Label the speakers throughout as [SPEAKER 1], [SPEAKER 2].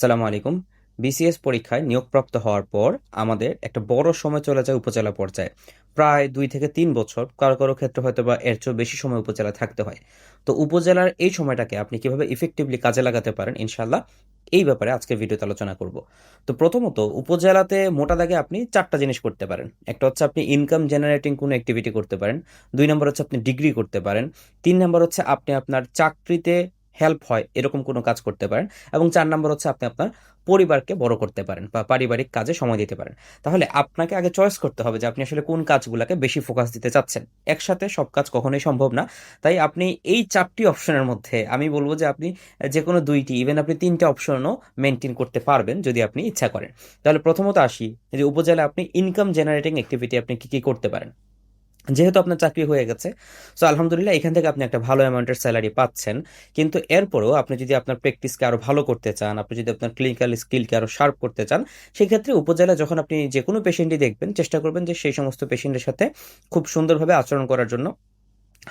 [SPEAKER 1] সালামু আলাইকুম। বিসিএস পরীক্ষায় নিয়োগপ্রাপ্ত হওয়ার পর আমাদের একটা বড় সময় চলে যায় উপজেলা পর্যায়ে। প্রায় দুই থেকে তিন বছর কারও কারও ক্ষেত্রে হয়তো বা এর চেয়েও বেশি সময় উপজেলা থাকতে হয়। তো উপজেলার এই সময়টাকে আপনি কীভাবে ইফেক্টিভলি কাজে লাগাতে পারেন ইনশাল্লাহ এই ব্যাপারে আজকে ভিডিওতে আলোচনা করব। তো প্রথমত, উপজেলাতে মোটা দাগে আপনি চারটা জিনিস করতে পারেন। একটা হচ্ছে আপনি ইনকাম জেনারেটিং কোনো অ্যাক্টিভিটি করতে পারেন। দুই নম্বর হচ্ছে আপনি ডিগ্রি করতে পারেন। তিন নম্বর হচ্ছে আপনি আপনার চাকরিতে হেল্প হয়, এরকম কোনো কাজ করতে পারেন। এবং চার নম্বর হচ্ছে আপনি আপনার পরিবারকে বড় করতে পারেন বা পারিবারিক কাজে সময় দিতে পারেন। তাহলে আপনাকে আগে চয়েস করতে হবে যে আপনি আসলে কোন কাজগুলোকে বেশি ফোকাস দিতে চাচ্ছেন। একসাথে সব কাজ কখনোই সম্ভব না। তাই আপনি এই চারটি অপশনের মধ্যে আমি বলব যে আপনি যে কোনো দুইটি ইভেন আপনি তিনটে অপশনও মেনটেন করতে পারবেন যদি আপনি ইচ্ছা করেন। তাহলে প্রথমত আসি যে উপজেলায় আপনি ইনকাম জেনারেটিং অ্যাক্টিভিটি আপনি কি কি করতে পারেন? যেহেতু আপনার চাকরি হয়ে গেছে সো আলহামদুলিল্লাহ এখান থেকে আপনি একটা ভালো অ্যামাউন্টের স্যালারি পাচ্ছেন। কিন্তু এরপরেও আপনি যদি আপনার প্র্যাকটিসকে আরও ভালো করতে চান, আপনি যদি আপনার ক্লিনিক্যাল স্কিলকে আরও শার্প করতে চান, সেক্ষেত্রে উপজেলা যখন আপনি যে কোনো পেশেন্টই দেখবেন, চেষ্টা করবেন যে সেই সমস্ত পেশেন্টের সাথে খুব সুন্দরভাবে আচরণ করার জন্য,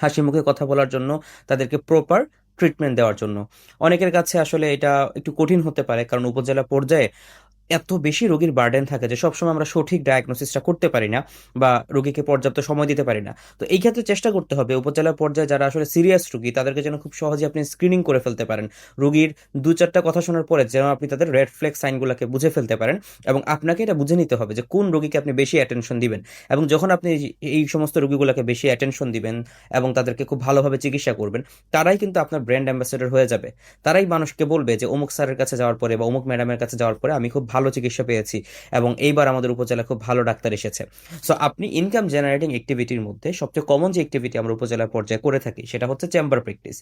[SPEAKER 1] হাসি মুখে কথা বলার জন্য, তাদেরকে প্রপার ট্রিটমেন্ট দেওয়ার জন্য। অনেকের কাছে আসলে এটা একটু কঠিন হতে পারে, কারণ উপজেলা পর্যায়ে এত বেশি রোগীর বার্ডেন থাকে যে সবসময় আমরা সঠিক ডায়াগনোসিসটা করতে পারি না বা রোগীকে পর্যাপ্ত সময় দিতে পারি না। তো এই ক্ষেত্রে চেষ্টা করতে হবে উপজেলা পর্যায়ে যারা আসলে সিরিয়াস রোগী, তাদেরকে যেন খুব সহজে আপনি স্ক্রিনিং করে ফেলতে পারেন। রোগীর দু চারটা কথা শোনার পরে যেন আপনি তাদের রেড ফ্ল্যাগ সাইনগুলোকে বুঝে ফেলতে পারেন এবং আপনাকে এটা বুঝে নিতে হবে যে কোন রোগীকে আপনি বেশি অ্যাটেনশন দিবেন এবং যখন আপনি এই সমস্ত রোগীগুলোকে বেশি অ্যাটেনশন দিবেন এবং তাদেরকে খুব ভালোভাবে চিকিৎসা করবেন, তারাই কিন্তু আপনার ব্র্যান্ড অ্যাম্বাসেডর হয়ে যাবে। তারাই মানুষকে বলবে যে অমুক স্যারের কাছে যাওয়ার পরে বা অমুক ম্যাডামের কাছে যাওয়ার পরে আমি খুব ভালো চিকিৎসা পেয়েছি এবং এইবার আমাদের উপজেলায় খুব ভালো ডাক্তার এসেছে। সো আপনি ইনকাম জেনারেটিং অ্যাক্টিভিটির মধ্যে সবচেয়ে কমন যে অ্যাক্টিভিটি আমরা উপজেলা পর্যায়ে করে থাকি, সেটা হচ্ছে চেম্বার প্র্যাকটিস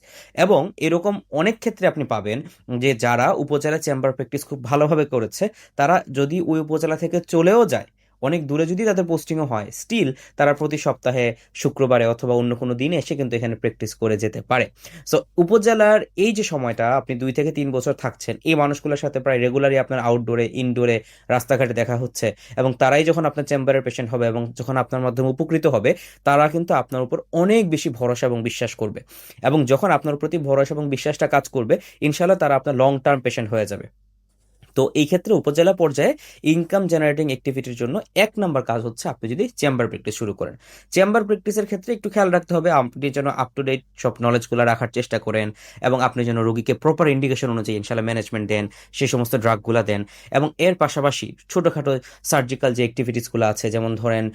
[SPEAKER 1] এবং এরকম অনেক ক্ষেত্রে আপনি পাবেন যে যারা উপজেলা চেম্বার প্র্যাকটিস খুব ভালোভাবে করেছে, তারা যদি ওই উপজেলা থেকে চলেও যায় অনেক দূরে যদি তাদের পোস্টিংও হয় স্টিল তারা প্রতি সপ্তাহে, শুক্রবারে অথবা অন্য কোনো দিনে এসে কিন্তু এখানে প্র্যাকটিস করে যেতে পারে। সো উপজেলার এই যে সময়টা, আপনি দুই থেকে তিন বছর থাকছেন, এই মানুষগুলোর সাথে প্রায় রেগুলারই আপনার আউটডোরে ইনডোরে রাস্তাঘাটে দেখা হচ্ছে এবং তারাই যখন আপনার চেম্বারের পেশেন্ট হবে এবং যখন আপনার মাধ্যমে উপকৃত হবে, তারা কিন্তু আপনার উপর অনেক বেশি ভরসা এবং বিশ্বাস করবে। এবং যখন আপনার প্রতি ভরসা এবং বিশ্বাসটা কাজ করবে ইনশাল্লাহ তারা আপনার লং টার্ম পেশেন্ট হয়ে যাবে। তো এই ক্ষেত্রে উপজেলা পর্যায়ে ইনকাম জেনারেটিং অ্যাক্টিভিটির জন্য এক নম্বর কাজ হচ্ছে আপনি যদি চেম্বার প্র্যাকটিস শুরু করেন। চেম্বার প্র্যাকটিসের ক্ষেত্রে একটু খেয়াল রাখতে হবে, আপনি যেন আপ টু ডেট সব নলেজগুলো রাখার চেষ্টা করেন এবং আপনি যেন রোগীকে প্রপার ইন্ডিকেশন অনুযায়ী ইনশাল্লাহ ম্যানেজমেন্ট দেন সেই সমস্ত ড্রাগগুলো দেন এবং এর পাশাপাশি ছোটোখাটো সার্জিক্যাল যে অ্যাক্টিভিটিসগুলো আছে, যেমন ধরেন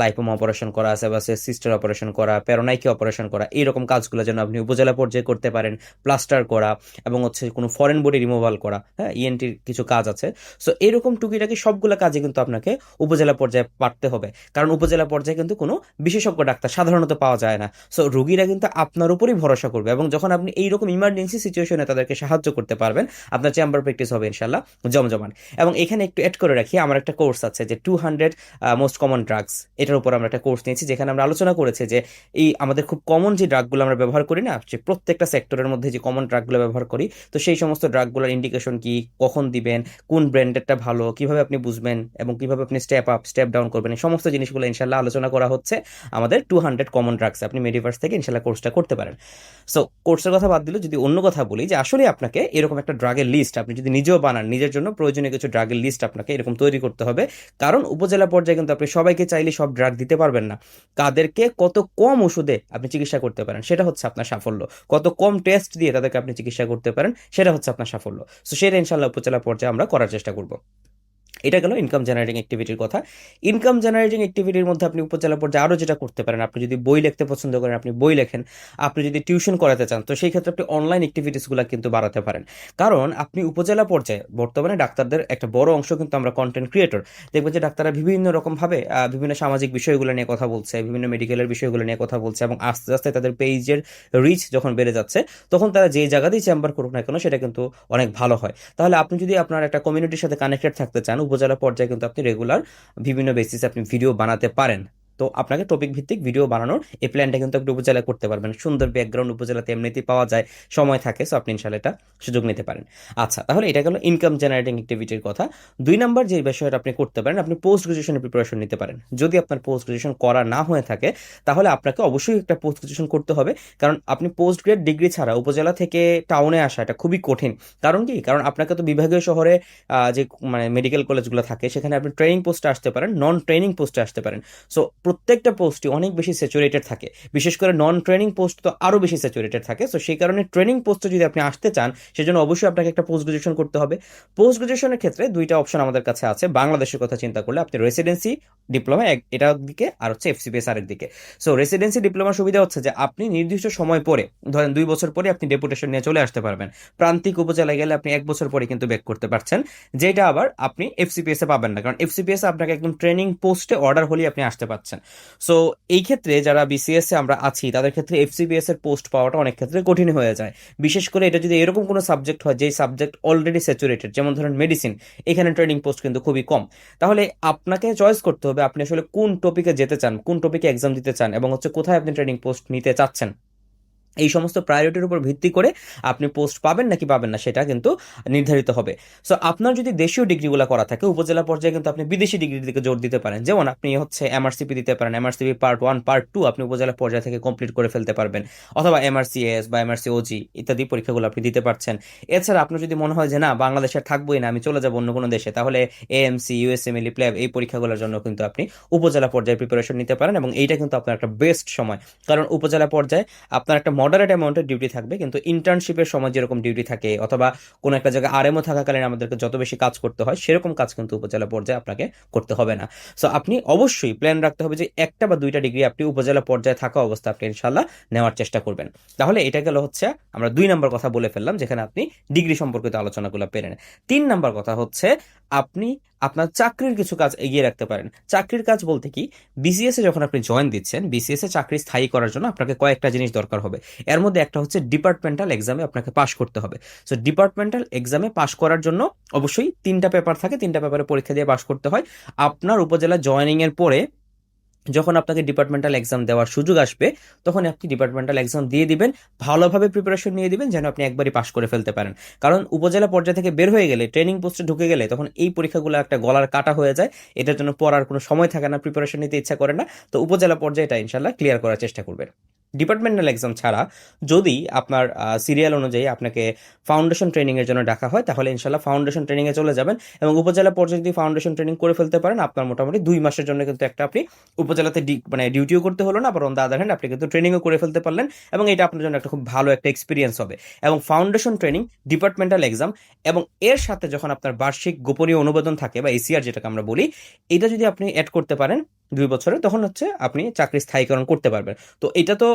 [SPEAKER 1] লাইপোমা অপারেশন করা আছে বা সিস্টার অপারেশন করা প্যারোনাইকি অপারেশন করা, এইরকম কাজগুলো যেন আপনি উপজেলা পর্যায়ে করতে পারেন প্লাস্টার করা এবং হচ্ছে কোনো ফরেন বডি রিমুভাল করা হ্যাঁ ইএনটির কিছু কাজ আছে। সো এরকম টুকিটাকি সবগুলো কাজে কিন্তু আপনাকে উপজেলা পর্যায়ে পারতে হবে। কারণ উপজেলা পর্যায়ে কিন্তু কোনো বিশেষজ্ঞ ডাক্তার সাধারণত পাওয়া যায় না। সো রুগীরা কিন্তু আপনার উপরই ভরসা করবে এবং যখন আপনি এইরকম ইমার্জেন্সি সিচুয়েশনে তাদেরকে সাহায্য করতে পারবেন, আপনার চেম্বার প্র্যাকটিস হবে ইনশাল্লাহ জমজমান এবং এখানে একটু অ্যাড করে রাখি, আমার একটা কোর্স আছে যে two hundred most common drugs এটার উপর আমরা একটা কোর্স নিয়েছি যেখানে আমরা আলোচনা করেছি যে এই আমাদের খুব কমন যে ড্রাগগুলো আমরা ব্যবহার করি না, যে প্রত্যেকটা সেক্টরের মধ্যে যে কমন ড্রাগগুলো ব্যবহার করি, তো সেই সমস্ত ড্রাগগুলোর ইন্ডিকেশন কি, কখন দিবেন কোন ব্র্যান্ডেরটা ভালো, কীভাবে আপনি বুঝবেন এবং কীভাবে আপনি স্টেপ আপ স্টেপ ডাউন করবেন, এই সমস্ত জিনিসগুলো ইনশাল্লাহ আলোচনা করা হচ্ছে আমাদের টু হান্ড্রেড কমন ড্রাগস আপনি মেডিভার্স থেকে ইনশাল্লাহ কোর্সটা করতে পারেন। সো কোর্সের কথা বাদ দিলে যদি অন্য কথা বলি যে আসলে আপনাকে এরকম একটা ড্রাগের লিস্ট আপনি যদি নিজেও বানান, নিজের জন্য প্রয়োজনীয় কিছু ড্রাগের লিস্ট আপনাকে এরকম তৈরি করতে হবে। কারণ উপজেলা পর্যায়ে কিন্তু আপনি সবাইকে চাইলে সব ড্রাগ দিতে পারবেন না। কাদেরকে কত কম ওষুধে আপনি চিকিৎসা করতে পারেন, সেটা হচ্ছে আপনার সাফল্য। কত কম টেস্ট দিয়ে তাদেরকে আপনি চিকিৎসা করতে পারেন, সেটা হচ্ছে আপনার সাফল্য। সো সেটা ইনশাল্লাহ উপজেলা পর্যায়ে আমরা করার চেষ্টা করব। এটা গেল ইনকাম জেনারেটিং অ্যাক্টিভিটির কথা। ইনকাম জেনারেটিং অ্যাক্টিভিটির মধ্যে আপনি উপজেলা পর্যায়ে আরও যেটা করতে পারেন, আপনি যদি বই লিখতে পছন্দ করেন, আপনি বই লেখেন, আপনি যদি টিউশন করাতে চান, তো সেই ক্ষেত্রে আপনি অনলাইন অ্যাক্টিভিটিসগুলো কিন্তু বাড়াতে পারেন। কারণ আপনি উপজেলা পর্যায়ে, বর্তমানে ডাক্তারদের একটা বড় অংশ কিন্তু আমরা কন্টেন্ট ক্রিয়েটর দেখবেন যে ডাক্তাররা বিভিন্ন রকমভাবে বিভিন্ন সামাজিক বিষয়গুলো নিয়ে কথা বলছে, বিভিন্ন মেডিকেলের বিষয়গুলো নিয়ে কথা বলছে এবং আস্তে আস্তে তাদের পেজের রিচ যখন বেড়ে যাচ্ছে, তখন তারা যে জায়গাতেই চেম্বার করুক না কেন, সেটা কিন্তু অনেক ভালো হয়। তাহলে আপনি যদি আপনার একটা কমিউনিটির সাথে কানেক্টেড থাকতে চান উপজেলা পর্যায়ে কিন্তু আপনি রেগুলার বিভিন্ন বেসিসে আপনি ভিডিও বানাতে পারেন। তো আপনাকে টপিক ভিত্তিক ভিডিও বানানোর এই প্ল্যানটা কিন্তু আপনি উপজেলায় করতে পারবেন। সুন্দর ব্যাকগ্রাউন্ড উপজেলাতে এমনিতেই পাওয়া যায়, সময় থাকে সো আপনি ইনশাল্লাহ এটা সুযোগ নিতে পারেন। আচ্ছা তাহলে এটা গেল ইনকাম জেনারেটিং অ্যাক্টিভিটির কথা। দুই নাম্বার যে বিষয়টা আপনি করতে পারেন, আপনি পোস্ট গ্রাজুয়েশনের প্রিপারেশন নিতে পারেন। যদি আপনার পোস্ট গ্রাজুয়েশন করা না হয়ে থাকে, তাহলে আপনাকে অবশ্যই একটা পোস্ট গ্রাজুয়েশন করতে হবে। কারণ আপনি পোস্ট গ্রেড ডিগ্রি ছাড়া উপজেলা থেকে টাউনে আসা এটা খুবই কঠিন। কারণ কি? কারণ আপনাকে তো বিভাগীয় শহরে যে মানে মেডিকেল কলেজগুলো থাকে, সেখানে আপনি ট্রেনিং পোস্টে আসতে পারেন নন ট্রেনিং পোস্টে আসতে পারেন। সো প্রত্যেকটা পোস্টই অনেক বেশি স্যাচুরেটেড থাকে। বিশেষ করে নন ট্রেনিং পোস্ট তো আরও বেশি স্যাচুরেটেড থাকে। সো সেই কারণে ট্রেনিং পোস্টে যদি আপনি আসতে চান, সেজন্য অবশ্যই আপনাকে একটা পোস্ট গ্রাজুয়েশন করতে হবে। পোস্ট গ্রাজুয়েশনের ক্ষেত্রে দুইটা অপশন আমাদের কাছে আছে। বাংলাদেশের কথা চিন্তা করলে আপনি রেসিডেন্সি ডিপ্লোমা এটা দিকে আর হচ্ছে এফসিপিএস আরেক দিকে। সো রেসিডেন্সি ডিপ্লোমার সুবিধা হচ্ছে যে আপনি নির্দিষ্ট সময় পরে, ধরেন দুই বছর পরে আপনি ডেপুটেশন নিয়ে চলে আসতে পারবেন। প্রান্তিক উপজেলায় গেলে আপনি এক বছর পরে কিন্তু ব্যাক করতে পারছেন, যেটা আবার আপনি এফসিপিএস এ পাবেন না, কারণ এফসিপিএস আপনাকে একদম ট্রেনিং পোস্টে অর্ডার হলেই আপনি আসতে পারছেন। সো এই ক্ষেত্রে যারা বিসিএস এ আমরা আছি, তাদের ক্ষেত্রে এফসিপিএস এর পোস্ট পাওয়াটা অনেক ক্ষেত্রে কঠিন হয়ে যায়। বিশেষ করে এটা যদি এরকম কোনো সাবজেক্ট হয়, যেই সাবজেক্ট অলরেডি স্যাচুরেটেড যেমন ধরেন মেডিসিন এখানে ট্রেনিং পোস্ট কিন্তু খুবই কম। তাহলে আপনাকে চয়েস করতে হবে আপনি আসলে কোন টপিকে যেতে চান, কোন টপিকে এক্সাম দিতে চান এবং হচ্ছে কোথায় আপনি ট্রেনিং পোস্ট নিতে চাচ্ছেন? এই সমস্ত প্রায়োরিটির উপর ভিত্তি করে আপনি পোস্ট পাবেন নাকি পাবেন না সেটা কিন্তু নির্ধারিত হবে। সো আপনার যদি দেশীয় ডিগ্রিগুলো করা থাকে, উপজেলা পর্যায়ে কিন্তু আপনি বিদেশি ডিগ্রির দিকে জোর দিতে পারেন। যেমন আপনি হচ্ছে এমআরসিপি দিতে পারেন MRCP part one part two আপনি উপজেলা পর্যায়ে থেকে কমপ্লিট করে ফেলতে পারবেন। অথবা এমআরসিএস বা এমআরসি ওজি ইত্যাদি পরীক্ষাগুলো আপনি দিতে পারছেন। এছাড়া আপনার যদি মনে হয় যে, না, বাংলাদেশে থাকবোই না, আমি চলে যাব অন্য কোনো দেশে, তাহলে এএমসি ইউএসএমএল প্ল্যাব এই পরীক্ষাগুলোর জন্য কিন্তু আপনি উপজেলা পর্যায়ে প্রিপারেশন নিতে পারেন এবং এইটা কিন্তু আপনার একটা বেস্ট সময়। কারণ উপজেলা পর্যায়ে আপনার একটা মডারেট অ্যামাউন্টের ডিউটি থাকবে, কিন্তু ইন্টার্নশিপের সময় যেরকম ডিউটি থাকে, অথবা কোনো একটা জায়গায় আরএমও থাকাকালীন আমাদেরকে যত বেশি কাজ করতে হয়, সেরকম কাজ কিন্তু উপজেলা পর্যায়ে আপনাকে করতে হবে না। সো আপনি অবশ্যই প্ল্যান রাখতে হবে যে একটা বা দুইটা ডিগ্রি আপনি উপজেলা পর্যায়ে থাকা অবস্থা আপনি ইনশাল্লাহ নেওয়ার চেষ্টা করবেন। তাহলে এটা গেল হচ্ছে, আমরা দুই নম্বর কথা বলে ফেললাম, যেখানে আপনি ডিগ্রি সম্পর্কিত আলোচনাগুলো পেলেন তিন নম্বর কথা হচ্ছে, আপনি আপনার চাকরির কিছু কাজ এগিয়ে রাখতে পারেন। চাকরির কাজ বলতে কি? বিসিএসে যখন আপনি জয়েন দিচ্ছেন বিসিএসে চাকরি স্থায়ী করার জন্য আপনাকে কয়েকটা জিনিস দরকার হবে। এর মধ্যে একটা হচ্ছে ডিপার্টমেন্টাল এক্সামে আপনাকে পাশ করতে হবে। সো ডিপার্টমেন্টাল এক্সামে পাশ করার জন্য অবশ্যই তিনটা পেপার থাকে। তিনটা পেপারে পরীক্ষা দিয়ে পাশ করতে হয়। আপনার উপজেলা জয়নিংয়ের পরে যখন আপনাকে ডিপার্টমেন্টাল এক্সাম দেওয়ার সুযোগ আসবে, তখন আপনি ডিপার্টমেন্টাল এক্সাম দিয়ে দিবেন, ভালোভাবে প্রিপারেশন নিয়ে দিবেন, যেন আপনি একবারই পাশ করে ফেলতে পারেন। কারণ উপজেলা পর্যায়ে থেকে বের হয়ে গেলে ট্রেনিং পোস্টে ঢুকে গেলে, তখন এই পরীক্ষাগুলো একটা গলার কাটা হয়ে যায়। এটার জন্য পড়ার কোনো সময় থাকে না প্রিপারেশন নিতে ইচ্ছা করে না। তো উপজেলা পর্যায়ে এটা ইনশাল্লাহ ক্লিয়ার করার চেষ্টা করবেন। ডিপার্টমেন্টাল এক্সাম ছাড়া যদি আপনার সিরিয়াল অনুযায়ী আপনাকে ফাউন্ডেশন ট্রেনিংয়ের জন্য ডাকা হয়, তাহলে ইনশাল্লাহ ফাউন্ডেশন ট্রেনিংয়ে চলে যাবেন এবং উপজেলা পর্যায়ে যদি ফাউন্ডেশন ট্রেনিং করে ফেলতে পারেন, আপনার মোটামুটি দুই মাসের জন্য কিন্তু একটা আপনি উপজেলাতে মানে ডিউটিও করতে হলো না আবার অন দ্য আদার হ্যান্ড আপনি কিন্তু ট্রেনিংও করে ফেলতে পারলেন এবং এটা আপনার জন্য একটা খুব ভালো একটা এক্সপিরিয়েন্স হবে। এবং ফাউন্ডেশন ট্রেনিং ডিপার্টমেন্টাল এক্সাম এবং এর সাথে যখন আপনার বার্ষিক গোপনীয় অনুমোদন থাকে বা এসিআর যেটাকে আমরা বলি, এটা যদি আপনি অ্যাড করতে পারেন দুই বছরে তখন হচ্ছে আপনি চাকরি স্থায়ীকরণ করতে পারবেন। তো এটা তো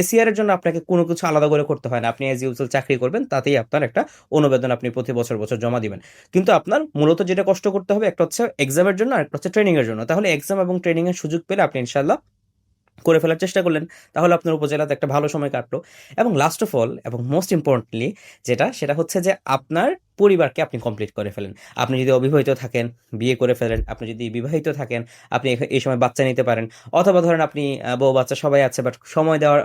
[SPEAKER 1] এসিআর জন্য আপনাকে কোনো কিছু আলাদা করে করতে হয় না। আপনি এজ ইউজুয়াল চাকরি করবেন, তাতেই আপনার একটা অনুবেদন আপনি প্রতি বছর বছর জমা দিবেন। কিন্তু আপনার মূলত যেটা কষ্ট করতে হবে, একটা হচ্ছে এক্সামের জন্য আর একটা হচ্ছে ট্রেনিং এর জন্য। তাহলে এক্সাম এবং ট্রেনিং এর সুযোগ পেলে আপনি ইনশাল্লাহ করে ফেলার চেষ্টা করলেন। তাহলে আপনার উপজেলাতে একটা ভালো সময় কাটলো। এবং লাস্ট অফ অল এবং মোস্ট ইম্পর্টেন্টলি যেটা, সেটা হচ্ছে যে আপনার পরিবারকে আপনি কমপ্লিট করে ফেলেন। আপনি যদি অবিবাহিত থাকেন, বিয়ে করে ফেলেন, আপনি যদি বিবাহিত থাকেন, আপনি এই সময় বাচ্চা নিতে পারেন। অথবা ধরেন আপনি বউ বাচ্চা সবাই আছে বাট সময় দেওয়ার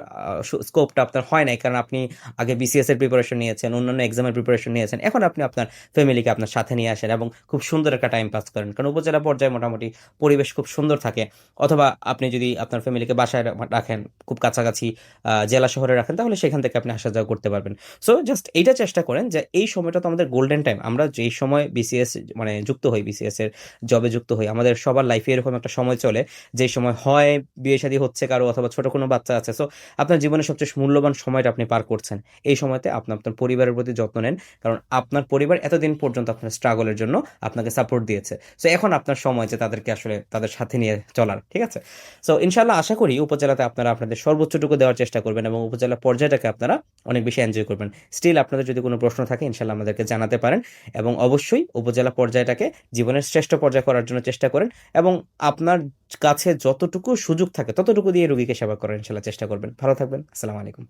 [SPEAKER 1] স্কোপটা আপনার হয় নাই, কারণ আপনি আগে বিসিএস এর প্রিপারেশন নিয়েছেন, অন্যান্য এক্সামের প্রিপারেশন নিয়েছেন। এখন আপনি আপনার ফ্যামিলিকে আপনার সাথে নিয়ে আসেন এবং খুব সুন্দর একটা টাইম পাস করেন। কারণ উপজেলা পর্যায়ে মোটামুটি পরিবেশ খুব সুন্দর থাকে। অথবা আপনি যদি আপনার ফ্যামিলিকে বাসায় রাখেন, খুব কাছাকাছি জেলা শহরে রাখেন, তাহলে সেখান থেকে আপনি আসা যাওয়া করতে পারবেন। সো জাস্ট এইটা চেষ্টা করেন যে এই সময়টা তো আমাদের গোল্ডেন টাইম আমরা যেই সময় বিসিএস মানে যুক্ত হই বিসিএস এর জবে যুক্ত হই, আমাদের সবার লাইফে এরকম একটা সময় চলে, যেই সময় হয়, বিয়ে শাদী হচ্ছে কারও অথবা ছোট কোনো বাচ্চা আছে সো আপনার জীবনের সবচেয়ে মূল্যবান সময়টা আপনি পার করছেন। এই সময়তে আপনি, আপনার পরিবারের প্রতি যত্ন নেন, কারণ আপনার পরিবার এতদিন পর্যন্ত আপনার স্ট্রাগলের জন্য আপনাকে সাপোর্ট দিয়েছে। সো এখন আপনার সময় যে তাদেরকে আসলে তাদের সাথে নিয়ে চলার, ঠিক আছে? সো ইনশাল্লাহ আশা করি উপজেলাতে আপনারা আপনাদের সর্বোচ্চটুকু দেওয়ার চেষ্টা করবেন এবং উপজেলা পর্যায়টাকে আপনারা অনেক বেশি এনজয় করবেন। স্টিল আপনাদের যদি কোনো প্রশ্ন থাকে ইনশাল্লাহ আমাদেরকে জানাতে পারেন এবং অবশ্যই উপজেলা পর্যায়টাকে জীবনের শ্রেষ্ঠ পর্যায় করার জন্য চেষ্টা করেন এবং আপনার কাছে যতটুকু সুযোগ থাকে ততটুকু দিয়ে রুগীকে সেবা করার ইনশাল্লাহ চেষ্টা করবেন। ভালো থাকবেন। আসসালামু আলাইকুম।